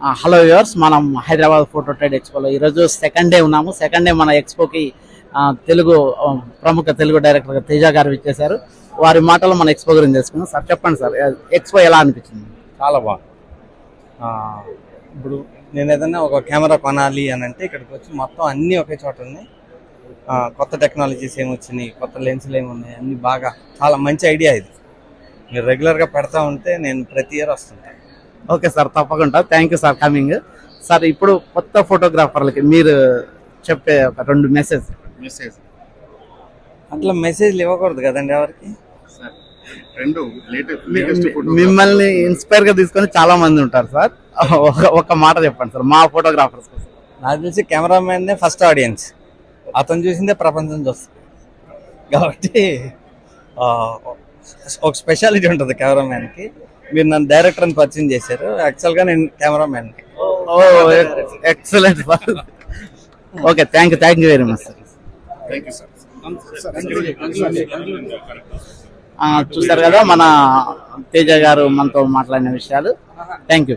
Hello viewers మనం Hyderabad photo trade ఎక్స్పోలో ఈరోజు సెకండ్ డే ఉన్నాము. సెకండ్ డే మన ఎక్స్పోకి తెలుగు ప్రముఖ తెలుగు డైరెక్టర్ తేజ గారు ఇచ్చేశారు వారి మాటలు మన ఎక్స్పో గురించి తెలుసుకుందాం. సార్ చెప్పండి సార్ ఎక్స్పో ఎలా అనిపించింది? చాలా బాగుంది. ఇప్పుడు నేను ఏదైనా ఒక కెమెరా కొనాలి అని అంటే ఇక్కడికి వచ్చి మొత్తం అన్నీ ఒకే చోట ఉన్నాయి. కొత్త టెక్నాలజీస్ ఏమొచ్చినాయి కొత్త లెన్సులు ఏమున్నాయి అన్నీ బాగా చాలా మంచి ఐడియా ఇది. మీరు రెగ్యులర్గా పెడతా ఉంటే నేను ప్రతి ఇయర్ వస్తుంటాను ఓకే సార్ తప్పకుండా. Thank you sir coming sir ఇప్పుడు కొత్త ఫోటోగ్రాఫర్లకి మీరు చెప్పే ఒక రెండు మెసేజ్ మెసేజ్ అట్లా మెసేజ్లు ఇవ్వకూడదు కదండి ఎవరికి? మిమ్మల్ని ఇన్స్పైర్గా తీసుకొని చాలా మంది ఉంటారు సార్. ఒక మాట చెప్పండి సార్ మా ఫోటోగ్రాఫర్స్ కోసం. నాకు తెలిసి కెమెరామెన్నే ఫస్ట్ ఆడియన్స్ అతను చూసిందే ప్రపంచం చూస్తుంది. కాబట్టి ఆ, ఒక స్పెషాలిటీ ఉంటుంది కెమెరామెన్కి మీరు నన్ను డైరెక్టర్ అని పరిచయం చేశారు. యాక్చువల్గా నేను cameraman oh excellent okay thank you thank you very much sir thank you sir ఆ, చూశారు కదా మన తేజ గారు మనతో మాట్లాడిన విషయాలు. Thank you